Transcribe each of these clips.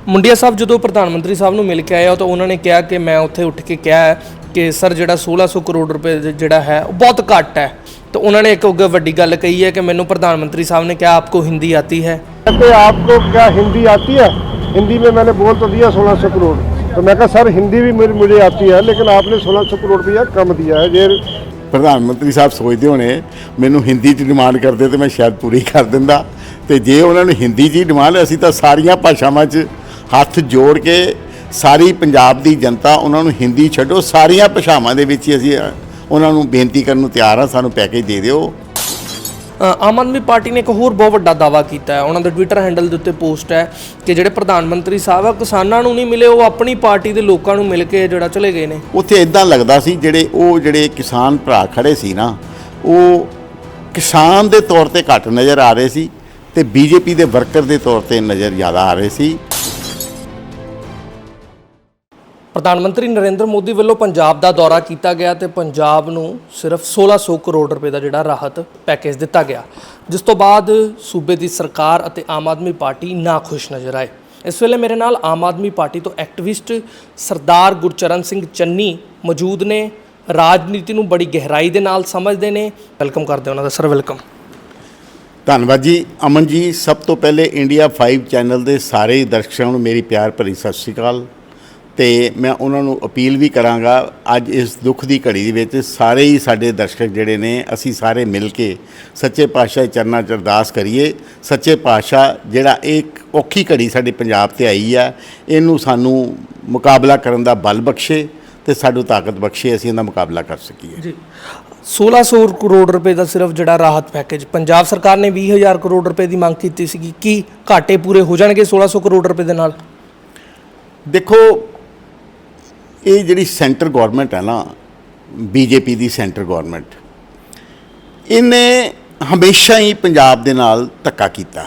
ਮੁੰਡਿਆ ਸਾਹਿਬ ਜਦੋਂ ਪ੍ਰਧਾਨ ਮੰਤਰੀ ਸਾਹਿਬ ਨੂੰ ਮਿਲ ਕੇ ਆਇਆ ਤਾਂ ਉਹਨਾਂ ਨੇ ਕਿਹਾ ਕਿ ਮੈਂ ਉੱਥੇ ਉੱਠ ਕੇ ਕਿਹਾ ਹੈ ਕਿ ਸਰ ਜਿਹੜਾ 1600 ਕਰੋੜ ਰੁਪਏ ਦਾ ਜਿਹੜਾ ਹੈ ਉਹ ਬਹੁਤ ਘੱਟ ਹੈ ਤਾਂ ਉਹਨਾਂ ਨੇ ਇੱਕ ਅੱਗੇ ਵੱਡੀ ਗੱਲ ਕਹੀ ਹੈ ਕਿ ਮੈਨੂੰ ਪ੍ਰਧਾਨ ਮੰਤਰੀ ਸਾਹਿਬ ਨੇ ਕਿਹਾ ਆਪਕੋ ਹਿੰਦੀ ਆਤੀ ਹੈ कहते आपको क्या हिंदी आती है हिंदी में मैंने बोल तो दिया 1600 करोड़ तो मैं कहा सर हिंदी भी मुझे मुझे आती है लेकिन आपने 1600 करोड़ रुपया कम दिया है ये ਪ੍ਰਧਾਨ ਮੰਤਰੀ ਸਾਹਿਬ ਸੋਚਦੇ ਹੋਣੇ ਮੈਨੂੰ ਹਿੰਦੀ 'ਚ ਡਿਮਾਂਡ ਕਰਦੇ ਤੇ ਮੈਂ ਸ਼ਾਇਦ ਪੂਰੀ ਕਰ ਦਿੰਦਾ ਤੇ ਜੇ ਉਹਨਾਂ ਨੂੰ ਹਿੰਦੀ 'ਚ ਹੀ ਡਿਮਾਂਡ ਅਸੀਂ ਤਾਂ ਸਾਰੀਆਂ ਭਾਸ਼ਾਵਾਂ 'ਚ ਹੱਥ ਜੋੜ ਕੇ ਸਾਰੀ ਪੰਜਾਬ ਦੀ ਜਨਤਾ ਉਹਨਾਂ ਨੂੰ ਹਿੰਦੀ ਛੱਡੋ ਸਾਰੀਆਂ ਭਾਸ਼ਾਵਾਂ ਦੇ ਵਿੱਚ ਹੀ ਅਸੀਂ ਉਹਨਾਂ ਨੂੰ ਬੇਨਤੀ ਕਰਨ ਨੂੰ ਤਿਆਰ ਹਾਂ ਸਾਨੂੰ ਪੈਕੇਜ ਦੇ ਦਿਓ। ਆਮ ਆਦਮੀ ਪਾਰਟੀ ਨੇ ਇੱਕ ਹੋਰ ਬਹੁਤ ਵੱਡਾ ਦਾਵਾ ਕੀਤਾ ਹੈ। ਉਹਨਾਂ ਦੇ ਟਵਿੱਟਰ ਹੈਂਡਲ ਦੇ ਉੱਤੇ ਪੋਸਟ ਹੈ ਕਿ ਜਿਹੜੇ ਪ੍ਰਧਾਨ ਮੰਤਰੀ ਸਾਹਿਬ ਆ ਕਿਸਾਨਾਂ ਨੂੰ ਨਹੀਂ ਮਿਲੇ ਉਹ ਆਪਣੀ ਪਾਰਟੀ ਦੇ ਲੋਕਾਂ ਨੂੰ ਮਿਲ ਕੇ ਜਿਹੜਾ ਚਲੇ ਗਏ ਨੇ। ਉੱਥੇ ਇਦਾਂ ਲੱਗਦਾ ਸੀ ਜਿਹੜੇ ਉਹ ਜਿਹੜੇ ਕਿਸਾਨ ਭਰਾ ਖੜੇ ਸੀ ਨਾ ਉਹ ਕਿਸਾਨ ਦੇ ਤੌਰ ਤੇ ਘੱਟ ਨਜ਼ਰ ਆ ਰਹੇ ਸੀ ਤੇ ਬੀਜੇਪੀ ਦੇ ਵਰਕਰ ਦੇ ਤੌਰ ਤੇ ਨਜ਼ਰ ਜ਼ਿਆਦਾ ਆ ਰਹੇ ਸੀ। ਪ੍ਰਧਾਨ ਮੰਤਰੀ ਨਰਿੰਦਰ ਮੋਦੀ ਵੱਲੋਂ ਪੰਜਾਬ ਦਾ ਦੌਰਾ ਕੀਤਾ ਗਿਆ ਤੇ ਪੰਜਾਬ ਨੂੰ ਸਿਰਫ 1600 ਕਰੋੜ ਰੁਪਏ ਦਾ ਜਿਹੜਾ ਰਾਹਤ ਪੈਕੇਜ ਦਿੱਤਾ ਗਿਆ, ਜਿਸ ਤੋਂ ਬਾਅਦ ਸੂਬੇ ਦੀ ਸਰਕਾਰ ਅਤੇ ਆਮ ਆਦਮੀ ਪਾਰਟੀ ਨਾ ਖੁਸ਼ ਨਜ਼ਰ ਆਏ। ਇਸ ਵੇਲੇ ਮੇਰੇ ਨਾਲ ਆਮ ਆਦਮੀ ਪਾਰਟੀ ਤੋਂ ਐਕਟਿਵਿਸਟ ਸਰਦਾਰ ਗੁਰਚਰਨ ਸਿੰਘ ਚੰਨੀ ਮੌਜੂਦ ਨੇ। ਰਾਜਨੀਤੀ ਨੂੰ ਬੜੀ ਗਹਿਰਾਈ ਦੇ ਨਾਲ ਸਮਝਦੇ ਨੇ। ਵੈਲਕਮ ਕਰਦੇ ਉਹਨਾਂ ਦਾ। Sir, welcome. ਧੰਨਵਾਦ ਜੀ। ਅਮਨ ਜੀ, ਸਭ ਤੋਂ ਪਹਿਲੇ ਇੰਡੀਆ 5 ਚੈਨਲ ਦੇ ਸਾਰੇ ਹੀ ਦਰਸ਼ਕਾਂ ਨੂੰ ਮੇਰੀ ਪਿਆਰ ਭਰੀ ਸਤਿ ਸ਼੍ਰੀ ਅਕਾਲ। ਤੇ ਮੈਂ ਉਹਨਾਂ ਨੂੰ ਅਪੀਲ ਵੀ ਕਰਾਂਗਾ ਅੱਜ ਇਸ ਦੁੱਖ ਦੀ ਘੜੀ ਦੇ ਵਿੱਚ ਸਾਰੇ ਹੀ ਸਾਡੇ ਦਰਸ਼ਕ ਜਿਹੜੇ ਨੇ ਅਸੀਂ ਸਾਰੇ ਮਿਲ ਕੇ ਸੱਚੇ ਪਾਤਸ਼ਾਹ ਦੇ ਚਰਨਾਂ 'ਚ ਅਰਦਾਸ ਕਰੀਏ। ਸੱਚੇ ਪਾਤਸ਼ਾਹ ਜਿਹੜਾ ਇੱਕ ਔਖੀ ਘੜੀ ਸਾਡੇ ਪੰਜਾਬ ਤੇ ਆਈ ਆ ਇਹਨੂੰ ਸਾਨੂੰ ਮੁਕਾਬਲਾ ਕਰਨ ਦਾ ਬਲ ਬਖਸ਼ੇ ਤੇ ਸਾਨੂੰ ਤਾਕਤ ਬਖਸ਼ੇ ਅਸੀਂ ਇਹਦਾ ਮੁਕਾਬਲਾ ਕਰ ਸਕੀਏ। ਜੀ। 1600 ਕਰੋੜ ਰੁਪਏ ਦਾ ਸਿਰਫ ਜਿਹੜਾ ਰਾਹਤ ਪੈਕੇਜ ਪੰਜਾਬ ਸਰਕਾਰ ਨੇ 20000 ਕਰੋੜ ਰੁਪਏ ਦੀ ਮੰਗ ਕੀਤੀ ਸੀਗੀ। ਕੀ ਘਾਟੇ ਪੂਰੇ ਹੋ ਜਾਣਗੇ 1600 ਕਰੋੜ ਰੁਪਏ ਦੇ ਨਾਲ? ਦੇਖੋ ਇਹ ਜਿਹੜੀ ਸੈਂਟਰ ਗਵਰਨਮੈਂਟ ਹੈ ਨਾ, ਬੀਜੇਪੀ ਦੀ ਸੈਂਟਰ ਗਵਰਨਮੈਂਟ, ਇਹਨੇ ਹਮੇਸ਼ਾ ਹੀ ਪੰਜਾਬ ਦੇ ਨਾਲ ਧੱਕਾ ਕੀਤਾ।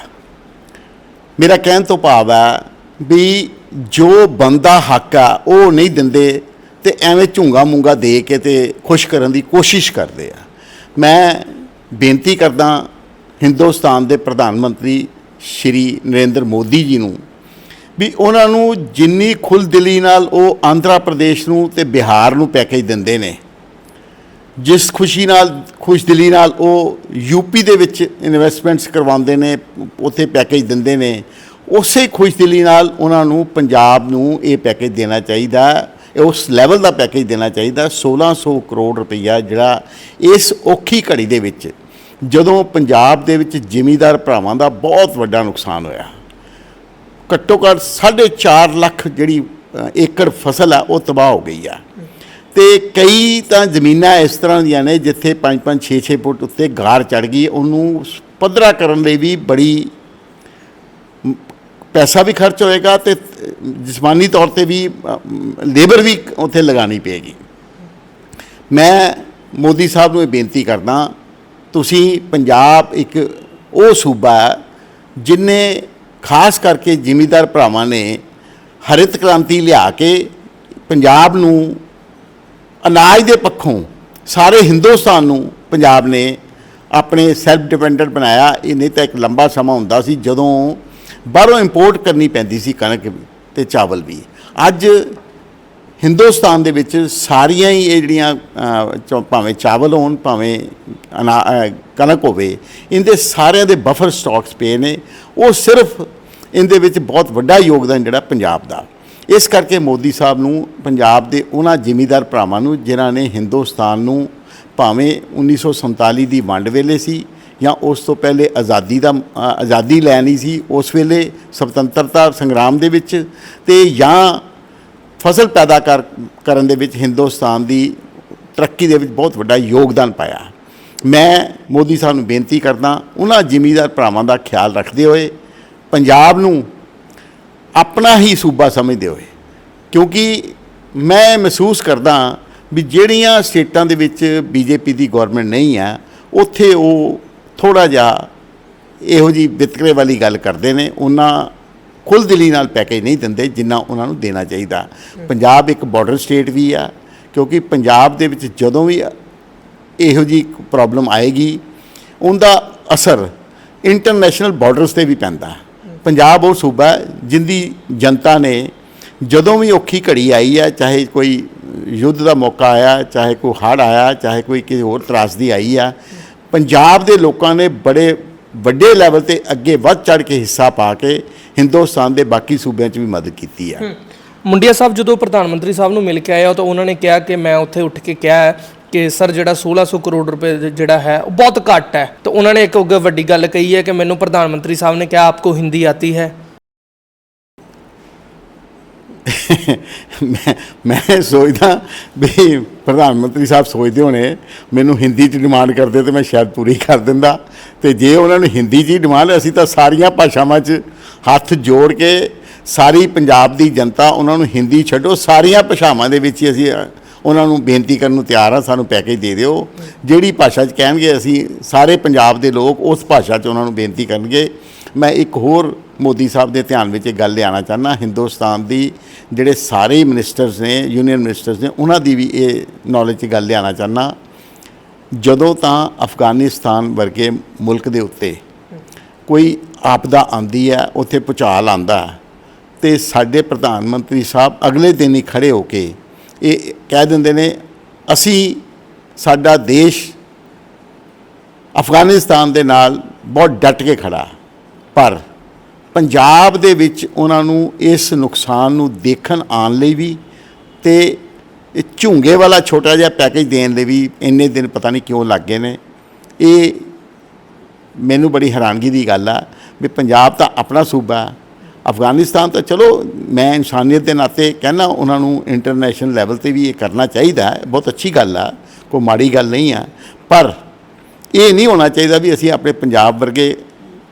ਮੇਰਾ ਕਹਿਣ ਤੋਂ ਭਾਵ ਹੈ ਵੀ ਜੋ ਬੰਦਾ ਹੱਕ ਆ, ਉਹ ਨਹੀਂ ਦਿੰਦੇ ਤੇ ਐਵੇਂ ਝੁੰਗਾ ਮੂੰਗਾ ਦੇ ਕੇ ਤੇ ਖੁਸ਼ ਕਰਨ ਦੀ ਕੋਸ਼ਿਸ਼ ਕਰਦੇ ਆ। ਮੈਂ ਬੇਨਤੀ ਕਰਦਾ, ਹਿੰਦੁਸਤਾਨ ਦੇ ਪ੍ਰਧਾਨ ਮੰਤਰੀ ਸ਼੍ਰੀ ਨਰਿੰਦਰ ਮੋਦੀ ਜੀ ਨੂੰ ਵੀ ਉਹਨਾਂ ਨੂੰ ਜਿੰਨੀ ਖੁੱਲ੍ਹਦਿਲੀ ਨਾਲ ਉਹ ਆਂਧਰਾ ਪ੍ਰਦੇਸ਼ ਨੂੰ ਤੇ ਬਿਹਾਰ ਨੂੰ ਪੈਕੇਜ ਦਿੰਦੇ ਨੇ, ਜਿਸ ਖੁਸ਼ੀ ਨਾਲ, ਖੁਸ਼ਦਿਲੀ ਨਾਲ ਉਹ ਯੂਪੀ ਦੇ ਵਿੱਚ ਇਨਵੈਸਟਮੈਂਟਸ ਕਰਵਾਉਂਦੇ ਨੇ, ਉੱਥੇ ਪੈਕੇਜ ਦਿੰਦੇ ਨੇ, ਉਸੇ ਖੁਸ਼ਦਿਲੀ ਨਾਲ ਉਹਨਾਂ ਨੂੰ ਪੰਜਾਬ ਨੂੰ ਇਹ ਪੈਕੇਜ ਦੇਣਾ ਚਾਹੀਦਾ, ਉਸ ਲੈਵਲ ਦਾ ਪੈਕੇਜ ਦੇਣਾ ਚਾਹੀਦਾ 1600 ਕਰੋੜ ਰੁਪਈਆ ਜਿਹੜਾ ਇਸ ਔਖੀ ਘੜੀ ਦੇ ਵਿੱਚ, ਜਦੋਂ ਪੰਜਾਬ ਦੇ ਵਿੱਚ ਜ਼ਿਮੀਦਾਰ ਭਰਾਵਾਂ ਦਾ ਬਹੁਤ ਵੱਡਾ ਨੁਕਸਾਨ ਹੋਇਆ। ਘੱਟੋ ਘੱਟ 4.5 ਲੱਖ ਜਿਹੜੀ ਏਕੜ ਫਸਲ ਆ, ਉਹ ਤਬਾਹ ਹੋ ਗਈ ਆ। ਤੇ ਕਈ ਤਾਂ ਜ਼ਮੀਨਾਂ ਇਸ ਤਰ੍ਹਾਂ ਦੀਆਂ ਨੇ ਜਿੱਥੇ 5-5 6-6 ਫੁੱਟ ਉੱਤੇ ਗਾਰ ਚੜ ਗਈ, ਉਹਨੂੰ ਪੱਧਰਾ ਕਰਨ ਲਈ ਵੀ ਬੜੀ ਪੈਸਾ ਵੀ ਖਰਚ ਹੋਏਗਾ ਤੇ ਜਿਸਮਾਨੀ ਤੌਰ ਤੇ ਵੀ ਲੇਬਰ ਵੀ ਉੱਥੇ ਲਗਾਣੀ ਪਏਗੀ। ਮੈਂ ਮੋਦੀ ਸਾਹਿਬ ਨੂੰ ਇਹ ਬੇਨਤੀ ਕਰਦਾ, ਤੁਸੀਂ ਪੰਜਾਬ ਇੱਕ ਉਹ ਸੂਬਾ ਹੈ, ਜਿਨੇ ਖਾਸ ਕਰਕੇ ਜ਼ਿਮੀਦਾਰ ਭਰਾਵਾਂ ਨੇ ਹਰਿਤ ਕ੍ਰਾਂਤੀ ਲਿਆ ਕੇ ਪੰਜਾਬ ਨੂੰ ਅਨਾਜ ਦੇ ਪੱਖੋਂ ਸਾਰੇ ਹਿੰਦੁਸਤਾਨ ਨੂੰ ਪੰਜਾਬ ਨੇ ਆਪਣੇ ਸੈਲਫ ਡਿਪੈਂਡੈਂਟ ਬਣਾਇਆ। ਇਹ ਨਹੀਂ ਤਾਂ ਇੱਕ ਲੰਬਾ ਸਮਾਂ ਹੁੰਦਾ ਸੀ ਜਦੋਂ ਬਾਹਰੋਂ ਇੰਪੋਰਟ ਕਰਨੀ ਪੈਂਦੀ ਸੀ ਕਣਕ ਤੇ ਚਾਵਲ ਵੀ। ਅੱਜ ਹਿੰਦੁਸਤਾਨ ਦੇ ਵਿੱਚ ਸਾਰੀਆਂ ਹੀ ਇਹ ਜਿਹੜੀਆਂ ਅ, ਭਾਵੇਂ ਚਾਵਲ ਹੋਣ ਭਾਵੇਂ ਅਨਾ ਕਣਕ ਹੋਵੇ ਇਹਦੇ ਸਾਰਿਆਂ ਦੇ ਬਫਰ ਸਟਾਕਸ ਪਏ ਨੇ। ਉਹ ਸਿਰਫ ਇਹਦੇ ਵਿੱਚ ਬਹੁਤ ਵੱਡਾ ਯੋਗਦਾਨ ਜਿਹੜਾ ਪੰਜਾਬ ਦਾ। ਇਸ ਕਰਕੇ ਮੋਦੀ ਸਾਹਿਬ ਨੂੰ, ਪੰਜਾਬ ਦੇ ਉਹਨਾਂ ਜ਼ਿਮੀਂਦਾਰ ਭਰਾਵਾਂ ਨੂੰ, ਜਿਨ੍ਹਾਂ ਨੇ ਹਿੰਦੁਸਤਾਨ ਨੂੰ ਭਾਵੇਂ 1947 ਦੀ ਵੰਡ ਵੇਲੇ ਸੀ ਜਾਂ ਉਸ ਤੋਂ ਪਹਿਲੇ ਆਜ਼ਾਦੀ ਦਾ ਆਜ਼ਾਦੀ ਲੈਣੀ ਸੀ, ਉਸ ਵੇਲੇ ਸੁਤੰਤਰਤਾ ਸੰਗਰਾਮ ਦੇ ਵਿੱਚ ਤੇ ਜਾਂ ਫਸਲ ਪੈਦਾ ਕਰ, ਕਰਨ ਦੇ ਵਿੱਚ ਹਿੰਦੁਸਤਾਨ ਦੀ ਤਰੱਕੀ ਦੇ ਵਿੱਚ ਬਹੁਤ ਵੱਡਾ ਯੋਗਦਾਨ ਪਾਇਆ। ਮੈਂ ਮੋਦੀ ਸਾਹਿਬ ਨੂੰ ਬੇਨਤੀ ਕਰਦਾ, ਉਹਨਾਂ ਜ਼ਿਮੀਦਾਰ ਭਰਾਵਾਂ ਦਾ ਖਿਆਲ ਰੱਖਦੇ ਹੋਏ ਪੰਜਾਬ ਨੂੰ ਆਪਣਾ ਹੀ ਸੂਬਾ ਸਮਝਦੇ ਹੋਏ। ਕਿਉਂਕਿ ਮੈਂ ਮਹਿਸੂਸ ਕਰਦਾ ਵੀ ਜਿਹੜੀਆਂ ਸਟੇਟਾਂ ਦੇ ਵਿੱਚ ਬੀਜੇਪੀ ਦੀ ਗਵਰਨਮੈਂਟ ਨਹੀਂ ਆ ਉੱਥੇ ਉਹ ਥੋੜਾ ਜਿਹਾ ਇਹੋ ਜੀ ਵਿਤਕਰੇ ਵਾਲੀ ਗੱਲ ਕਰਦੇ ਨੇ। ਉਹਨਾਂ ਖੁੱਲ੍ਹਦਿਲੀ ਨਾਲ ਪੈਕੇਜ ਨਹੀਂ ਦਿੰਦੇ ਜਿੰਨਾ ਉਹਨਾਂ ਨੂੰ ਦੇਣਾ ਚਾਹੀਦਾ। ਪੰਜਾਬ ਇੱਕ ਬਾਰਡਰ ਸਟੇਟ ਵੀ ਆ, ਕਿਉਂਕਿ ਪੰਜਾਬ ਦੇ ਵਿੱਚ ਜਦੋਂ ਵੀ ਇਹੋ ਜੀ ਪ੍ਰੋਬਲਮ ਆਏਗੀ, ਉਹਦਾ ਅਸਰ ਇੰਟਰਨੈਸ਼ਨਲ ਬਾਰਡਰਸ ਤੇ ਵੀ ਪੈਂਦਾ। ਪੰਜਾਬ ਉਹ ਸੂਬਾ ਹੈ ਜਿੰਦੀ ਜਨਤਾ ਨੇ ਜਦੋਂ ਵੀ ਔਖੀ ਘੜੀ ਆਈ ਹੈ, ਚਾਹੇ ਕੋਈ ਯੁੱਧ ਦਾ ਮੌਕਾ ਆਇਆ, ਚਾਹੇ ਕੋਈ ਹੜ੍ਹ ਆਇਆ, ਚਾਹੇ ਕੋਈ ਕਿਸੇ ਹੋਰ ਤਰਾਸਦੀ ਆਈ ਆ, ਪੰਜਾਬ ਦੇ ਲੋਕਾਂ ਨੇ ਬੜੇ ਵੱਡੇ ਲੈਵਲ ਤੇ ਅੱਗੇ ਵੱਧ ਚੜ ਕੇ ਹਿੱਸਾ ਪਾ ਕੇ ਹਿੰਦੁਸਤਾਨ ਦੇ ਬਾਕੀ ਸੂਬਿਆਂ 'ਚ ਵੀ ਮਦਦ ਕੀਤੀ ਆ। ਮੁੰਡਿਆ ਸਾਹਿਬ, ਜਦੋਂ ਪ੍ਰਧਾਨ ਮੰਤਰੀ ਸਾਹਿਬ ਨੂੰ ਮਿਲ ਕੇ ਆਇਆ ਤਾਂ ਉਹਨਾਂ ਨੇ ਕਿਹਾ ਕਿ ਮੈਂ ਉੱਥੇ ਉੱਠ ਕੇ ਕਿਹਾ ਕਿ ਸਰ ਜਿਹੜਾ 1600 ਕਰੋੜ ਰੁਪਏ ਜਿਹੜਾ ਹੈ, ਉਹ ਬਹੁਤ ਘੱਟ ਹੈ। ਤਾਂ ਉਹਨਾਂ ਨੇ ਇੱਕ ਅੱਗੇ ਵੱਡੀ ਗੱਲ ਕਹੀ ਹੈ ਕਿ ਮੈਨੂੰ ਪ੍ਰਧਾਨ ਮੰਤਰੀ ਸਾਹਿਬ ਨੇ ਕਿਹਾ, ਆਪਕੋ ਹਿੰਦੀ ਆਤੀ ਹੈ। ਮੈਂ ਮੈਂ ਸੋਚਦਾ ਵੀ ਪ੍ਰਧਾਨ ਮੰਤਰੀ ਸਾਹਿਬ ਸੋਚਦੇ ਹੋਣੇ, ਮੈਨੂੰ ਹਿੰਦੀ 'ਚ ਡਿਮਾਂਡ ਕਰਦੇ ਤੇ ਮੈਂ ਸ਼ਾਇਦ ਪੂਰੀ ਕਰ ਦਿੰਦਾ। ਤੇ ਜੇ ਉਹਨਾਂ ਨੂੰ ਹਿੰਦੀ 'ਚ ਹੀ ਡਿਮਾਂਡ ਅਸੀਂ ਤਾਂ ਸਾਰੀਆਂ ਭਾਸ਼ਾਵਾਂ 'ਚ ਹੱਥ ਜੋੜ ਕੇ ਸਾਰੀ ਪੰਜਾਬ ਦੀ ਜਨਤਾ, ਉਹਨਾਂ ਨੂੰ ਹਿੰਦੀ ਛੱਡੋ, ਸਾਰੀਆਂ ਭਾਸ਼ਾਵਾਂ ਦੇ ਵਿੱਚ ਹੀ ਅਸੀਂ ਉਹਨਾਂ ਨੂੰ ਬੇਨਤੀ ਕਰਨ ਨੂੰ ਤਿਆਰ ਆ, ਸਾਨੂੰ ਪੈਕੇਜ ਦੇ ਦਿਓ। ਜਿਹੜੀ ਭਾਸ਼ਾ 'ਚ ਕਹਿਣਗੇ ਅਸੀਂ, ਸਾਰੇ ਪੰਜਾਬ ਦੇ ਲੋਕ ਉਸ ਭਾਸ਼ਾ 'ਚ ਉਹਨਾਂ ਨੂੰ ਬੇਨਤੀ ਕਰਨਗੇ। ਮੈਂ ਇੱਕ ਹੋਰ ਮੋਦੀ ਸਾਹਿਬ ਦੇ ਧਿਆਨ ਵਿੱਚ ਇਹ ਗੱਲ ਲਿਆਉਣਾ ਚਾਹੁੰਦਾ, ਹਿੰਦੁਸਤਾਨ ਦੀ ਜਿਹੜੇ ਸਾਰੇ ਮਿਨਿਸਟਰਸ ਨੇ ਯੂਨੀਅਨ ਮਿਨਿਸਟਰਸ ਨੇ, ਉਹਨਾਂ ਦੀ ਵੀ ਇਹ ਨੌਲੇਜ 'ਚ ਗੱਲ ਲਿਆਉਣਾ ਚਾਹੁੰਦਾ। ਜਦੋਂ ਤਾਂ ਅਫਗਾਨਿਸਤਾਨ ਵਰਗੇ ਮੁਲਕ ਦੇ ਉੱਤੇ ਕੋਈ ਆਪਦਾ ਆਂਦੀ ਹੈ, ਉੱਥੇ ਭੁਚਾਲ ਆਂਦਾ ਤੇ ਸਾਡੇ ਪ੍ਰਧਾਨ ਮੰਤਰੀ ਸਾਹਿਬ ਅਗਲੇ ਦਿਨ ਹੀ ਖੜੇ ਹੋ ਕੇ ਇਹ ਕਹਿ ਦਿੰਦੇ ਨੇ, ਅਸੀਂ ਸਾਡਾ ਦੇਸ਼ ਅਫਗਾਨਿਸਤਾਨ ਦੇ ਨਾਲ ਬਹੁਤ ਡਟ ਕੇ ਖੜਾ ਪਰ ਪੰਜਾਬ ਦੇ ਵਿੱਚ ਉਹਨਾਂ ਨੂੰ ਇਸ ਨੁਕਸਾਨ ਨੂੰ ਦੇਖਣ ਆਉਣ ਲਈ ਵੀ ਤੇ ਇਹ ਝੁੰਗੇ ਵਾਲਾ ਛੋਟਾ ਜਿਹਾ ਪੈਕੇਜ ਦੇਣ ਲਈ ਵੀ ਇੰਨੇ ਦਿਨ ਪਤਾ ਨਹੀਂ ਕਿਉਂ ਲੱਗ ਗਏ ਨੇ। ਇਹ ਮੈਨੂੰ ਬੜੀ ਹੈਰਾਨਗੀ ਦੀ ਗੱਲ ਆ ਵੀ ਪੰਜਾਬ ਤਾਂ ਆਪਣਾ ਸੂਬਾ ਅਫਗਾਨਿਸਤਾਨ ਤਾਂ ਚਲੋ, ਮੈਂ ਇਨਸਾਨੀਅਤ ਦੇ ਨਾਤੇ ਕਹਿੰਦਾ, ਉਹਨਾਂ ਨੂੰ ਇੰਟਰਨੈਸ਼ਨਲ ਲੈਵਲ ਤੇ ਵੀ ਇਹ ਕਰਨਾ ਚਾਹੀਦਾ ਹੈ। ਬਹੁਤ ਅੱਛੀ ਗੱਲ ਆ, ਕੋਈ ਮਾੜੀ ਗੱਲ ਨਹੀਂ ਆ। ਪਰ ਇਹ ਨਹੀਂ ਹੋਣਾ ਚਾਹੀਦਾ ਵੀ ਅਸੀਂ ਆਪਣੇ ਪੰਜਾਬ ਵਰਗੇ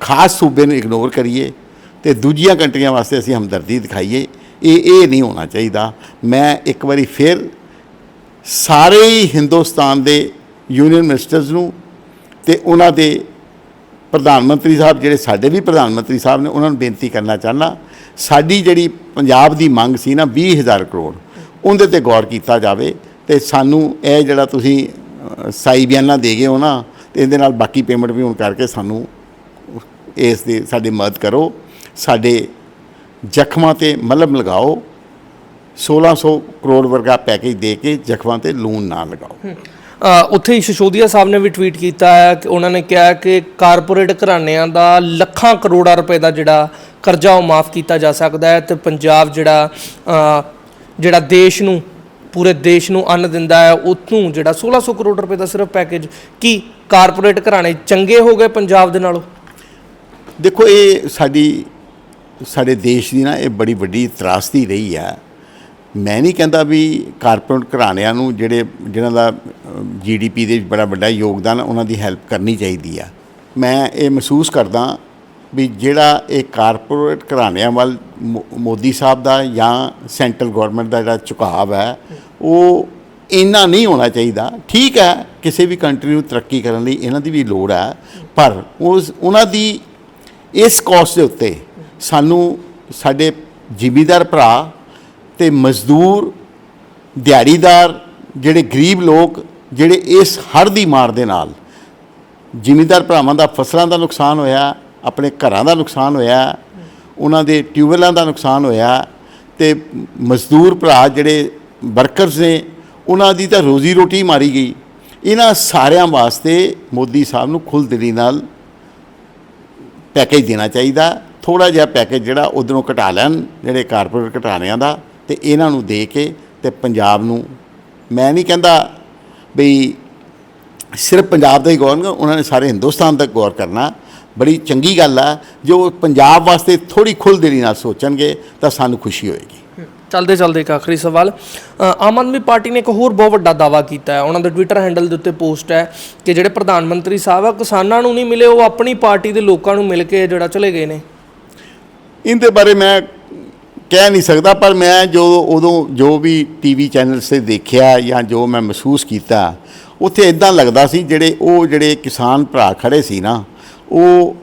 ਖਾਸ ਸੂਬੇ ਨੂੰ ਇਗਨੋਰ ਕਰੀਏ ਤੇ ਦੂਜੀਆਂ ਕੰਟਰੀਆਂ ਵਾਸਤੇ ਅਸੀਂ ਹਮਦਰਦੀ ਦਿਖਾਈਏ। ਇਹ ਇਹ ਨਹੀਂ ਹੋਣਾ ਚਾਹੀਦਾ। ਮੈਂ ਇੱਕ ਵਾਰੀ ਫਿਰ ਸਾਰੇ ਹੀ ਹਿੰਦੁਸਤਾਨ ਦੇ ਯੂਨੀਅਨ ਮਿਨਿਸਟਰਸ ਨੂੰ ਤੇ ਉਹਨਾਂ ਦੇ ਪ੍ਰਧਾਨ ਮੰਤਰੀ ਸਾਹਿਬ ਜਿਹੜੇ ਸਾਡੇ ਵੀ ਪ੍ਰਧਾਨ ਮੰਤਰੀ ਸਾਹਿਬ ਨੇ, ਉਹਨਾਂ ਨੂੰ ਬੇਨਤੀ ਕਰਨਾ ਚਾਹੁੰਦਾ, ਸਾਡੀ ਜਿਹੜੀ ਪੰਜਾਬ ਦੀ ਮੰਗ ਸੀ ਨਾ 20000 ਕਰੋੜ, ਉਹਦੇ ਤੇ ਗੌਰ ਕੀਤਾ ਜਾਵੇ ਤੇ ਸਾਨੂੰ ਇਹ ਜਿਹੜਾ ਤੁਸੀਂ ਸਾਈ ਬਿਆਨਾ ਦੇ ਗਏ ਹੋ ਨਾ, ਤੇ ਇਹਦੇ ਨਾਲ ਬਾਕੀ ਪੇਮੈਂਟ ਵੀ ਹੁਣ ਕਰਕੇ ਸਾਨੂੰ ਇਸ ਦੀ ਸਾਡੀ ਮਦਦ ਕਰੋ, ਸਾਡੇ ਜ਼ਖਮਾਂ ਤੇ ਮਲਮ ਲਗਾਓ 1600 ਕਰੋੜ ਵਰਗਾ ਪੈਕੇਜ ਦੇ ਕੇ ਜ਼ਖਮਾਂ ਤੇ ਲੂਣ ਨਾ ਲਗਾਓ। ਉੱਥੇ ਹੀ ਸਸ਼ੋਦੀਆ ਸਾਹਿਬ ਨੇ ਵੀ ਟਵੀਟ ਕੀਤਾ ਹੈ ਕਿ ਉਹਨਾਂ ਨੇ ਕਿਹਾ ਕਿ ਕਾਰਪੋਰੇਟ ਘਰਾਣਿਆਂ ਦਾ ਲੱਖਾਂ ਕਰੋੜਾਂ ਰੁਪਏ ਦਾ ਜਿਹੜਾ ਕਰਜ਼ਾ ਉਹ ਮਾਫ ਕੀਤਾ ਜਾ ਸਕਦਾ ਹੈ ਤੇ ਪੰਜਾਬ ਜਿਹੜਾ ਜਿਹੜਾ ਦੇਸ਼ ਨੂੰ, ਪੂਰੇ ਦੇਸ਼ ਨੂੰ ਅੰਨ ਦਿੰਦਾ ਹੈ ਉਤੋਂ ਜਿਹੜਾ 1600 ਕਰੋੜ ਰੁਪਏ ਦਾ ਸਿਰਫ ਪੈਕੇਜ ਕੀ ਕਾਰਪੋਰੇਟ ਘਰਾਣੇ ਚੰਗੇ ਹੋ ਗਏ ਪੰਜਾਬ ਦੇ ਨਾਲੋਂ? ਦੇਖੋ, ਇਹ ਸਾਡੀ, ਸਾਡੇ ਦੇਸ਼ ਦੀ ਨਾ ਇਹ ਬੜੀ ਵੱਡੀ ਤਰਾਸਦੀ ਰਹੀ ਆ ਮੈਂ ਨਹੀਂ ਕਹਿੰਦਾ ਵੀ ਕਾਰਪੋਰੇਟ ਘਰਾਣਿਆਂ ਨੂੰ ਜਿਹੜੇ ਜਿਨ੍ਹਾਂ ਦਾ ਜੀਡੀਪੀ ਦੇ ਵਿੱਚ ਬੜਾ ਵੱਡਾ ਯੋਗਦਾਨ ਉਹਨਾਂ ਦੀ ਹੈਲਪ ਕਰਨੀ ਚਾਹੀਦੀ ਆ। ਮੈਂ ਇਹ ਮਹਿਸੂਸ ਕਰਦਾ ਵੀ ਜਿਹੜਾ ਇਹ ਕਾਰਪੋਰੇਟ ਘਰਾਣਿਆਂ ਵੱਲ ਮੋ- ਮੋਦੀ ਸਾਹਿਬ ਦਾ ਜਾਂ ਸੈਂਟਰਲ ਗਵਰਨਮੈਂਟ ਦਾ ਜਿਹੜਾ ਝੁਕਾਅ ਹੈ, ਉਹ ਇੰਨਾ ਨਹੀਂ ਹੋਣਾ ਚਾਹੀਦਾ। ਠੀਕ ਹੈ, ਕਿਸੇ ਵੀ ਕੰਟਰੀ ਨੂੰ ਤਰੱਕੀ ਕਰਨ ਲਈ ਇਹਨਾਂ ਦੀ ਵੀ ਲੋੜ ਹੈ, ਪਰ ਉਸ, ਉਹਨਾਂ ਦੀ ਇਸ ਕੋਸਟ ਦੇ ਉੱਤੇ ਸਾਨੂੰ ਸਾਡੇ ਜ਼ਿਮੀਦਾਰ ਭਰਾ ਤੇ ਮਜ਼ਦੂਰ, ਦਿਹਾੜੀਦਾਰ, ਜਿਹੜੇ ਗਰੀਬ ਲੋਕ, ਜਿਹੜੇ ਇਸ ਹੜ੍ਹ ਦੀ ਮਾਰ ਦੇ ਨਾਲ ਜ਼ਿਮੀਦਾਰ ਭਰਾਵਾਂ ਦਾ ਫਸਲਾਂ ਦਾ ਨੁਕਸਾਨ ਹੋਇਆ, ਆਪਣੇ ਘਰਾਂ ਦਾ ਨੁਕਸਾਨ ਹੋਇਆ, ਉਹਨਾਂ ਦੇ ਟਿਊਬਵੈੱਲਾਂ ਦਾ ਨੁਕਸਾਨ ਹੋਇਆ ਤੇ ਮਜ਼ਦੂਰ ਭਰਾ ਜਿਹੜੇ ਵਰਕਰਸ ਨੇ, ਉਹਨਾਂ ਦੀ ਤਾਂ ਰੋਜ਼ੀ ਰੋਟੀ ਮਾਰੀ ਗਈ। ਇਹਨਾਂ ਸਾਰਿਆਂ ਵਾਸਤੇ ਮੋਦੀ ਸਾਹਿਬ ਨੂੰ ਖੁੱਲ੍ਹ ਦਿਲੀ ਨਾਲ ਪੈਕੇਜ ਦੇਣਾ ਚਾਹੀਦਾ। ਥੋੜਾ ਜਿਹਾ ਪੈਕੇਜ ਜਿਹੜਾ ਉਧਰੋਂ ਘਟਾ ਲੈਣ, ਜਿਹੜੇ ਕਾਰਪੋਰੇਟ ਘਟਾਣਿਆਂ ਦਾ ਤੇ ਇਹਨਾਂ ਨੂੰ ਦੇ ਕੇ ਤੇ ਪੰਜਾਬ ਨੂੰ ਮੈਂ ਨਹੀਂ ਕਹਿੰਦਾ ਵੀ ਸਿਰਫ ਪੰਜਾਬ ਦਾ ਹੀ ਗੌਰ ਉਹਨਾਂ ਨੇ ਸਾਰੇ ਹਿੰਦੁਸਤਾਨ ਦਾ ਗੌਰ ਕਰਨਾ। ਬੜੀ ਚੰਗੀ ਗੱਲ ਆ ਜੋ ਪੰਜਾਬ ਵਾਸਤੇ ਥੋੜੀ ਖੁੱਲ੍ਹ ਦਿਲੀ ਨਾਲ ਸੋਚਣਗੇ ਤਾਂ ਸਾਨੂੰ ਖੁਸ਼ੀ ਹੋਏਗੀ। ਚਲਦੇ ਚਲਦੇ ਇੱਕ ਆਖਰੀ ਸਵਾਲ। ਆਮ ਆਦਮੀ ਪਾਰਟੀ ਨੇ ਇੱਕ ਹੋਰ ਬਹੁਤ ਵੱਡਾ ਦਾਵਾ ਕੀਤਾ ਹੈ। ਉਹਨਾਂ ਦੇ ਟਵਿੱਟਰ ਹੈਂਡਲ ਦੇ ਉੱਤੇ ਪੋਸਟ ਹੈ ਕਿ ਜਿਹੜੇ ਪ੍ਰਧਾਨ ਮੰਤਰੀ ਸਾਹਿਬ ਆ ਕਿਸਾਨਾਂ ਨੂੰ ਨਹੀਂ ਮਿਲੇ ਉਹ ਆਪਣੀ ਪਾਰਟੀ ਦੇ ਲੋਕਾਂ ਨੂੰ ਮਿਲ ਕੇ ਜਿਹੜਾ ਚਲੇ ਗਏ ਨੇ। ਇਹਦੇ ਬਾਰੇ ਮੈਂ ਕਹਿ ਨਹੀਂ ਸਕਦਾ, ਪਰ ਮੈਂ ਜੋ ਉਦੋਂ ਜੋ ਵੀ ਟੀਵੀ ਚੈਨਲਸ ਤੇ ਦੇਖਿਆ ਜਾਂ ਜੋ ਮੈਂ ਮਹਿਸੂਸ ਕੀਤਾ, ਉੱਥੇ ਇਦਾਂ ਲੱਗਦਾ ਸੀ ਜਿਹੜੇ ਉਹ ਜਿਹੜੇ ਕਿਸਾਨ ਭਰਾ ਖੜੇ ਸੀ ਨਾ, ਉਹ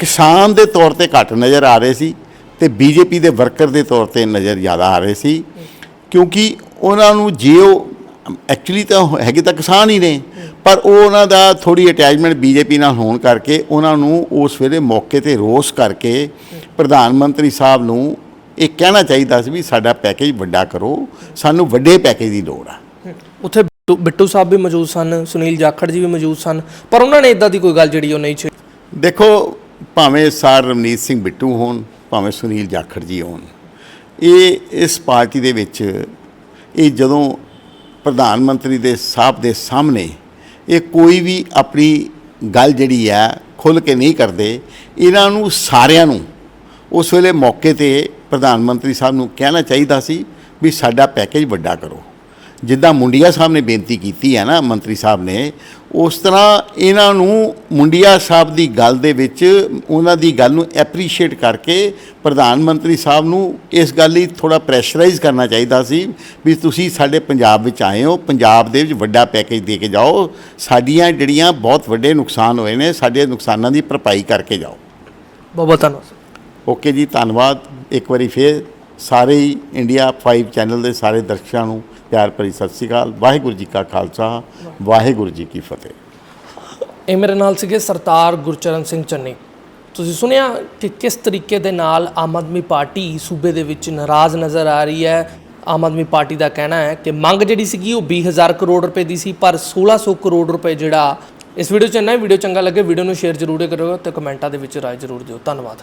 ਕਿਸਾਨ ਦੇ ਤੌਰ ਤੇ ਘੱਟ ਨਜ਼ਰ ਆ ਰਹੇ ਸੀ ਤੇ ਬੀਜੇਪੀ ਦੇ ਵਰਕਰ ਦੇ ਤੌਰ ਤੇ ਨਜ਼ਰ ਜ਼ਿਆਦਾ ਆ ਰਹੇ ਸੀ, ਕਿਉਂਕਿ ਉਹਨਾਂ ਨੂੰ ਜੇ ਉਹ ਐਕਚੁਅਲੀ ਤਾਂ ਹੈਗੇ ਤਾਂ ਕਿਸਾਨ ਹੀ ਨੇ, ਪਰ ਉਹ ਉਹਨਾਂ ਦਾ ਥੋੜੀ ਅਟੈਚਮੈਂਟ ਬੀਜੇਪੀ ਨਾਲ ਹੋਣ ਕਰਕੇ ਉਹਨਾਂ ਨੂੰ ਉਸ ਵੇਲੇ ਮੌਕੇ ਤੇ ਰੋਸ ਕਰਕੇ ਪ੍ਰਧਾਨ ਮੰਤਰੀ ਸਾਹਿਬ ਨੂੰ ਇਹ ਕਹਿਣਾ ਚਾਹੀਦਾ ਸੀ ਵੀ ਸਾਡਾ ਪੈਕੇਜ ਵੱਡਾ ਕਰੋ ਸਾਨੂੰ ਵੱਡੇ ਪੈਕੇਜ ਦੀ ਲੋੜ ਆ। ਉੱਥੇ ਬਿੱਟੂ- ਸਾਹਿਬ ਵੀ ਮੌਜੂਦ ਸਨ ਸੁਨੀਲ ਜਾਖੜ ਜੀ ਵੀ ਮੌਜੂਦ ਸਨ ਪਰ ਉਹਨਾਂ ਨੇ ਇਦਾਂ ਦੀ ਕੋਈ ਗੱਲ ਜਿਹੜੀ ਉਹ ਨਹੀਂ ਛੇੜੀ। ਦੇਖੋ ਭਾਵੇਂ ਸਰ ਰਵਨੀਤ ਸਿੰਘ ਬਿੱਟੂ ਹੋਣ ਭਾਵੇਂ ਸੁਨੀਲ ਜਾਖੜ ਜੀ ਹੋਣ ਇਹ ਇਸ ਪਾਰਟੀ ਦੇ ਵਿੱਚ ਇਹ ਜਦੋਂ ਪ੍ਰਧਾਨ ਮੰਤਰੀ ਦੇ ਸਾਹਿਬ ਦੇ ਸਾਹਮਣੇ ਇਹ ਕੋਈ ਵੀ ਆਪਣੀ ਗੱਲ ਜਿਹੜੀ ਹੈ ਖੁੱਲ ਕੇ ਨਹੀਂ ਕਰਦੇ ਇਹਨਾਂ ਨੂੰ ਸਾਰਿਆਂ ਨੂੰ ਉਸ ਵੇਲੇ ਮੌਕੇ ਤੇ ਪ੍ਰਧਾਨ ਮੰਤਰੀ ਸਾਹਿਬ ਨੂੰ ਕਹਿਣਾ ਚਾਹੀਦਾ ਸੀ ਵੀ ਸਾਡਾ ਪੈਕੇਜ ਵੱਡਾ ਕਰੋ। ਜਿੱਦਾਂ ਮੁੰਡੀਆ ਸਾਹਿਬ ਨੇ ਬੇਨਤੀ ਕੀਤੀ ਹੈ ਨਾ, ਮੰਤਰੀ ਸਾਹਿਬ ਨੇ, ਉਸ ਤਰ੍ਹਾਂ ਇਹਨਾਂ ਨੂੰ ਮੁੰਡੀਆ ਸਾਹਿਬ ਦੀ ਗੱਲ ਦੇ ਵਿੱਚ ਉਹਨਾਂ ਦੀ ਗੱਲ ਨੂੰ ਐਪਰੀਸ਼ੀਏਟ ਕਰਕੇ ਪ੍ਰਧਾਨ ਮੰਤਰੀ ਸਾਹਿਬ ਨੂੰ ਇਸ ਗੱਲ ਲਈ ਥੋੜਾ ਪ੍ਰੈਸ਼ਰਾਈਜ਼ ਕਰਨਾ ਚਾਹੀਦਾ ਸੀ ਵੀ ਤੁਸੀਂ ਸਾਡੇ ਪੰਜਾਬ ਵਿੱਚ ਆਏ ਹੋ, ਪੰਜਾਬ ਦੇ ਵਿੱਚ ਵੱਡਾ ਪੈਕੇਜ ਦੇ ਕੇ ਜਾਓ, ਸਾਡੀਆਂ ਜਿਹੜੀਆਂ ਬਹੁਤ ਵੱਡੇ ਨੁਕਸਾਨ ਹੋਏ ਨੇ, ਸਾਡੇ ਨੁਕਸਾਨਾਂ ਦੀ ਭਰਪਾਈ ਕਰਕੇ ਜਾਓ। ਬਹੁਤ ਬਹੁਤ ਧੰਨਵਾਦ ਓਕੇ ਜੀ, ਧੰਨਵਾਦ। ਇੱਕ ਵਾਰੀ ਫੇਰ ਸਾਰੇ ਹੀ ਇੰਡੀਆ 5 ਚੈਨਲ ਦੇ ਸਾਰੇ ਦਰਸ਼ਕਾਂ ਨੂੰ ਪਿਆਰ ਭਰੀ ਸਤਿ ਸ਼੍ਰੀ ਅਕਾਲ। ਵਾਹਿਗੁਰੂ ਜੀ ਕਾ ਖਾਲਸਾ, ਵਾਹਿਗੁਰੂ ਜੀ ਕੀ ਫਤਿਹ। ਇਹ ਮੇਰੇ ਨਾਲ ਸੀਗੇ ਸਰਦਾਰ ਗੁਰਚਰਨ ਸਿੰਘ ਚੰਨੀ। ਤੁਸੀਂ ਸੁਣਿਆ ਕਿ ਕਿਸ ਤਰੀਕੇ ਦੇ ਨਾਲ ਆਮ ਆਦਮੀ ਪਾਰਟੀ ਸੂਬੇ ਦੇ ਵਿੱਚ ਨਾਰਾਜ਼ ਨਜ਼ਰ ਆ ਰਹੀ ਹੈ? ਆਮ ਆਦਮੀ ਪਾਰਟੀ ਦਾ ਕਹਿਣਾ ਹੈ ਕਿ ਮੰਗ ਜਿਹੜੀ ਸੀਗੀ ਉਹ 20000 ਕਰੋੜ ਰੁਪਏ ਦੀ ਸੀ, ਪਰ 1600 ਕਰੋੜ ਰੁਪਏ ਜਿਹੜਾ ਇਸ ਵੀਡੀਓ 'ਚ ਇੰਨਾ ਹੀ, ਵੀਡੀਓ ਚੰਗਾ ਲੱਗੇ, ਵੀਡੀਓ ਨੂੰ ਸ਼ੇਅਰ ਜ਼ਰੂਰ ਕਰਿਓ ਤੇ ਕਮੈਂਟਾਂ ਦੇ ਵਿੱਚ ਰਾਏ ਜ਼ਰੂਰ ਦਿਓ। ਧੰਨਵਾਦ।